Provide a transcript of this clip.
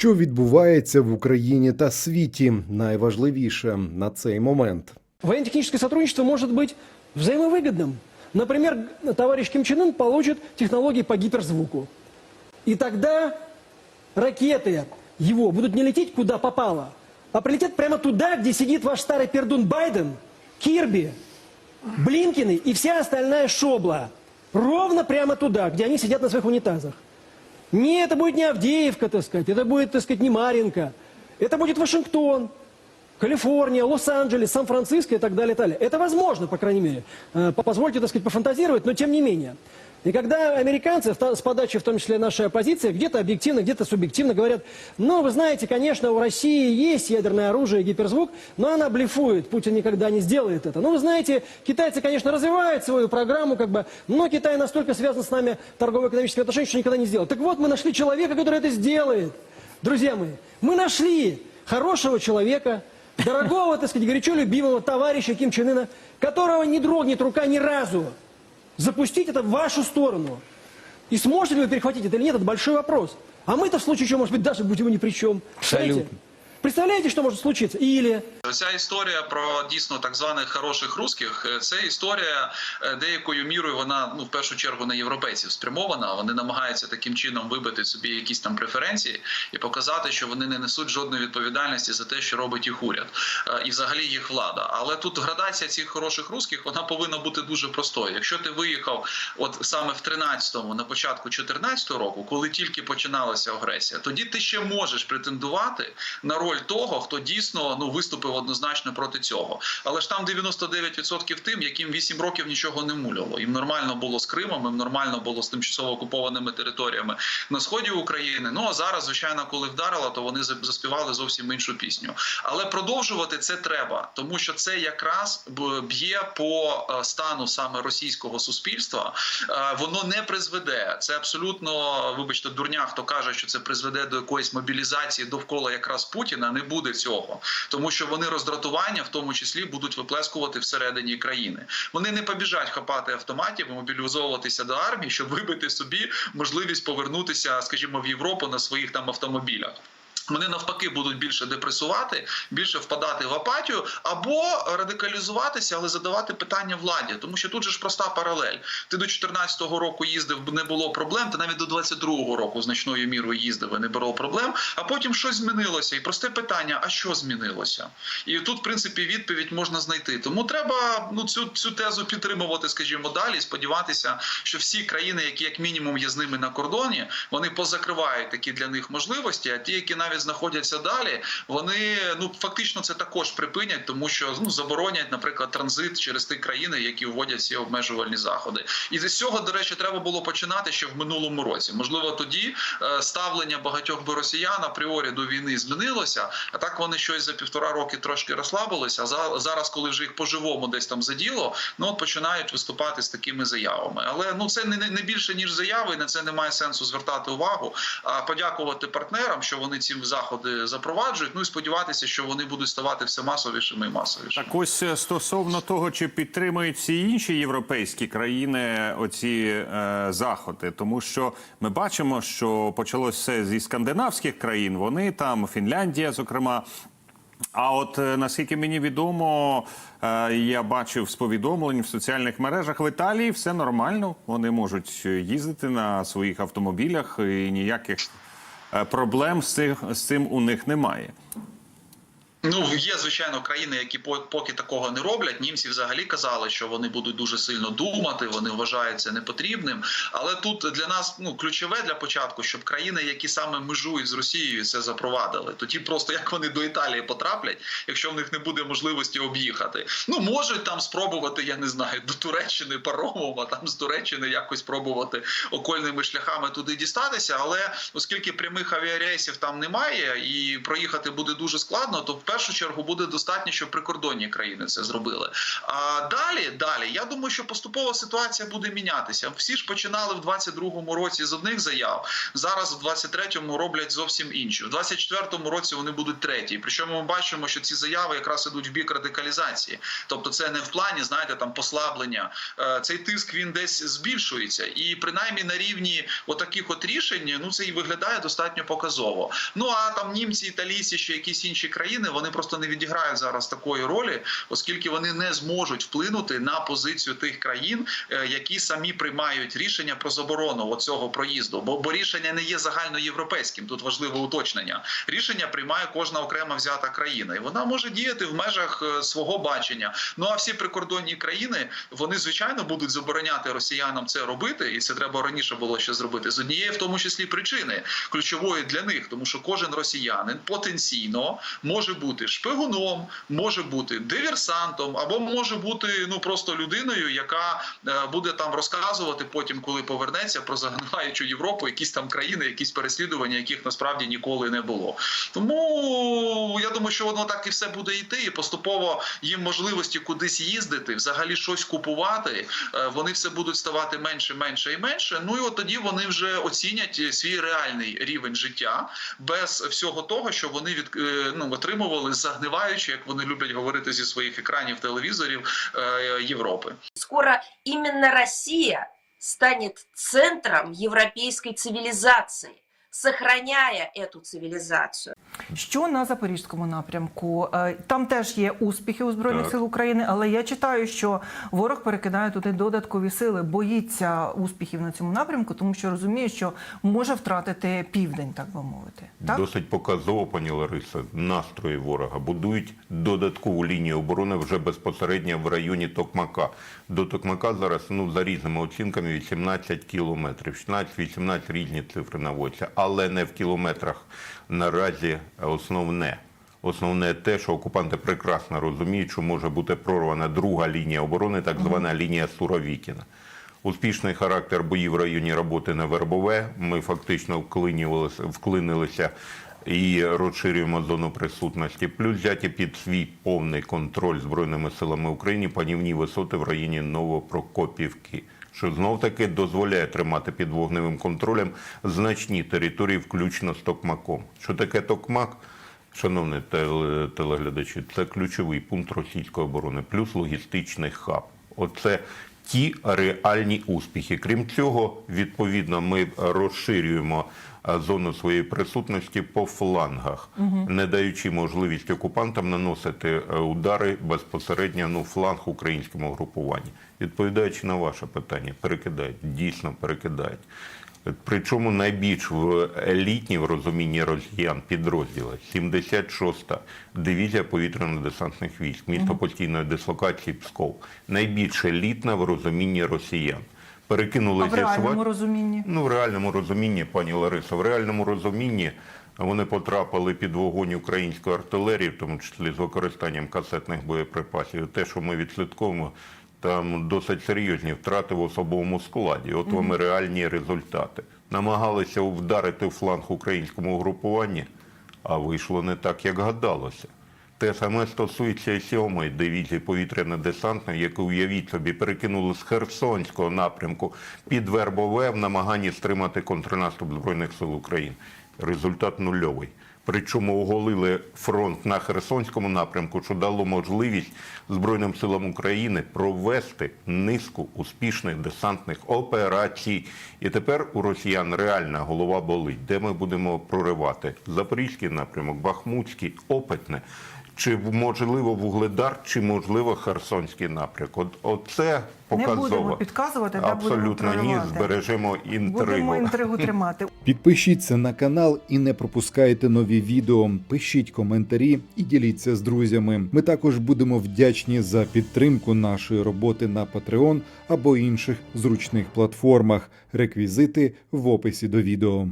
Що відбувається в Україні та світі, найважливіше на цей момент. Военно-техническое сотрудничество может быть взаимовыгодным. Например, товарищ Ким Чен Ын получит технологии по гиперзвуку. И тогда ракеты его будут не лететь куда попало, а прилетят прямо туда, где сидит ваш старый пердун Байден, Кирби, Блинкины и вся остальная шобла. Ровно прямо туда, где они сидят на своих унитазах. Не, это будет не Авдеевка, так сказать, это будет, так сказать, не Маринка. Это будет Вашингтон, Калифорния, Лос-Анджелес, Сан-Франциско и так далее, и так далее. Это возможно, по крайней мере. Э, по- Позвольте, так сказать, пофантазировать, но тем не менее. И когда американцы, с подачи в том числе нашей оппозиции, где-то объективно, где-то субъективно говорят, ну, вы знаете, конечно, у России есть ядерное оружие, гиперзвук, но она блефует, Путин никогда не сделает это. Ну, вы знаете, китайцы, конечно, развивают свою программу, как бы, но Китай настолько связан с нами торгово-экономическими отношениями, что никогда не сделает. Так вот, мы нашли человека, который это сделает. Друзья мои, мы нашли хорошего человека, дорогого, так сказать, горячо любимого товарища Ким Чен Ына, которого не дрогнет рука ни разу запустить это в вашу сторону. И сможете ли вы перехватить это или нет, это большой вопрос. А мы-то в случае чего, может быть, даже будем ни при чем. Представляете? Абсолютно. Представляете, что может случиться? Или Ця історія про дійсно так званих хороших русських е, це історія е, деякою мірою. Вона ну в першу чергу на європейців спрямована. Вони намагаються таким чином вибити собі якісь там преференції і показати, що вони не несуть жодної відповідальності за те, що робить їх уряд е, і взагалі їх влада. Але тут градація цих хороших русських вона повинна бути дуже простою. Якщо ти виїхав, от саме в 13-му, на початку 14-го року, коли тільки починалася агресія, тоді ти ще можеш претендувати на роль того, хто дійсно ну виступив однозначно проти цього. Але ж там 99% тим, яким 8 років нічого не муляло. Їм нормально було з Кримом, їм нормально було з тимчасово окупованими територіями на сході України. Ну а зараз, звичайно, коли вдарило, то вони за- заспівали зовсім іншу пісню. Але продовжувати це треба, тому що це якраз б'є по е, стану саме російського суспільства. Е, Воно не призведе. Це абсолютно, вибачте, дурня, хто каже, що це призведе до якоїсь мобілізації довкола якраз Путіна. Не буде цього, тому що вони роздратування, в тому числі, будуть виплескувати всередині країни. Вони не побіжать хапати автоматів мобілізовуватися до армії, щоб вибити собі можливість повернутися, скажімо, в Європу на своїх там автомобілях. Вони навпаки будуть більше депресувати, більше впадати в апатію або радикалізуватися, але задавати питання владі. Тому що тут же ж проста паралель. Ти до 14-го року їздив, не було проблем. Ти навіть до 22-го року значною мірою їздив, і не було проблем. А потім щось змінилося. І просте питання: а що змінилося? І тут, в принципі, відповідь можна знайти. Тому треба ну цю цю тезу підтримувати, скажімо, далі. Сподіватися, що всі країни, які як мінімум є з ними на кордоні, вони позакривають такі для них можливості. А ті, які навіть знаходяться далі, вони ну фактично це також припинять, тому що ну заборонять, наприклад, транзит через ті країни, які вводять ці обмежувальні заходи. І з цього, до речі, треба було починати ще в минулому році. Можливо, тоді е, ставлення багатьох би росіян апріорі до війни змінилося. А так вони щось за півтора роки трошки розслабилися. А за- зараз, коли вже їх по-живому десь там заділо, ну от починають виступати з такими заявами. Але ну це не, не- більше ніж заяви, на це немає сенсу звертати увагу. А подякувати партнерам, що вони ці заходи запроваджують. Ну і сподіватися, що вони будуть ставати все масовішими і масовішими. Так ось е, стосовно того, чи підтримують всі інші європейські країни оці е, заходи, тому що ми бачимо, що почалося все зі скандинавських країн. Вони там, Фінляндія, зокрема. А от е, наскільки мені відомо, е, я бачив з повідомлень в соціальних мережах в Італії все нормально. Вони можуть е, їздити на своїх автомобілях, і ніяких е, проблем з цим у них немає. Ну є звичайно країни, які по- поки такого не роблять. Німці взагалі казали, що вони будуть дуже сильно думати, вони вважають це непотрібним. Але тут для нас ну ключове для початку, щоб країни, які саме межують з Росією, це запровадили. Тоді просто як вони до Італії потраплять, якщо в них не буде можливості об'їхати. Ну можуть там спробувати, я не знаю, до Туреччини паромом, а там з Туреччини якось спробувати окольними шляхами туди дістатися. Але оскільки прямих авіарейсів там немає і проїхати буде дуже складно, то в першу чергу буде достатньо, щоб прикордонні країни це зробили. А далі, далі, я думаю, що поступово ситуація буде мінятися. Всі ж починали в 22-му році з одних заяв. Зараз в 23-му роблять зовсім інші. В 24-му році вони будуть треті. Причому ми бачимо, що ці заяви якраз ідуть в бік радикалізації. Тобто, це не в плані, знаєте, там послаблення. Е, Цей тиск він десь збільшується, і принаймні на рівні отаких от рішень, ну це і виглядає достатньо показово. Ну а там німці, італійці, ще якісь інші країни, вони просто не відіграють зараз такої ролі, оскільки вони не зможуть вплинути на позицію тих країн, е, які самі приймають рішення про заборону оцього проїзду. Бо, бо рішення не є загальноєвропейським. Тут важливе уточнення. Рішення приймає кожна окрема взята країна, і вона може діяти в межах е, свого бачення. Ну а всі прикордонні країни вони звичайно будуть забороняти росіянам це робити, і це треба раніше було ще зробити з однієї, в тому числі причини ключової для них, тому що кожен росіянин потенційно може бути шпигуном, може бути диверсантом, або може бути ну просто людиною, яка е, буде там розказувати потім, коли повернеться про загниваючу Європу, якісь там країни, якісь переслідування, яких насправді ніколи не було. Тому я думаю, що воно так і все буде йти, і поступово їм можливості кудись їздити, взагалі щось купувати. е, Вони все будуть ставати менше, менше і менше. Ну і от тоді вони вже оцінять свій реальний рівень життя без всього того, що вони від е, ну отримували загниваючи, як вони люблять говорити зі своїх екранів телевізорів е, Європи. Скоро іменно Росія станет центром європейської цивилизации, сохраняя эту цивилизацию. Що на запорізькому напрямку? Е, Там теж є успіхи у збройних Так. сил України, але я читаю, що ворог перекидає туди додаткові сили, боїться успіхів на цьому напрямку, тому що розуміє, що може втратити південь, так би мовити. Так Досить показово, пані Лариса, настрої ворога будують додаткову лінію оборони вже безпосередньо в районі Токмака. До Токмака зараз ну за різними оцінками 18 кілометрів, 16-18 різні цифри наводяться, але не в кілометрах. Наразі основне. Основне те, що окупанти прекрасно розуміють, що може бути прорвана друга лінія оборони, так звана лінія Суровікіна. Успішний характер боїв в районі роботи на Вербове. Ми фактично вклинювалися, вклинилися і розширюємо зону присутності. Плюс взяті під свій повний контроль Збройними силами України панівні висоти в районі Новопрокопівки. Що знов таки дозволяє тримати під вогневим контролем значні території, включно з Токмаком. Що таке Токмак? Шановні телеглядачі, це ключовий пункт російської оборони, плюс логістичний хаб. Оце ті реальні успіхи. Крім цього, відповідно, ми розширюємо зону своєї присутності по флангах, не даючи можливість окупантам наносити е, удари безпосередньо ну, фланг українському групуванні. Відповідаючи на ваше питання, перекидають, дійсно перекидають. Причому найбільш в елітні в розумінні росіян підрозділи 76-та дивізія повітряно-десантних військ, місто постійної дислокації Псков. Найбільш елітна в розумінні росіян. Перекинули а в реальному розумінні Ну, в реальному розумінні, пані Лариса, в реальному розумінні вони потрапили під вогонь української артилерії, в тому числі з використанням касетних боєприпасів. Те, що ми відслідковуємо, там досить серйозні втрати в особовому складі. От вам і реальні результати. Намагалися вдарити в фланг українському угрупуванні, а вийшло не так, як гадалося. Те саме стосується сьомої дивізії повітряно-десантної, яку, уявіть собі, перекинули з Херсонського напрямку під Вербове в намаганні стримати контрнаступ Збройних сил України. Результат нульовий. Причому оголили фронт на Херсонському напрямку, що дало можливість Збройним силам України провести низку успішних десантних операцій. І тепер у росіян реальна голова болить, де ми будемо проривати Запорізький напрямок, Бахмутський, Опитне. Чи можливо Вугледар, чи можливо Херсонський напрямок? От оце не показово. будемо підказувати, де будемо ні. Збережемо інтригу. Будемо інтригу тримати. Підпишіться на канал і не пропускайте нові відео. Пишіть коментарі і діліться з друзями. Ми також будемо вдячні за підтримку нашої роботи на Patreon або інших зручних платформах. Реквізити в описі до відео.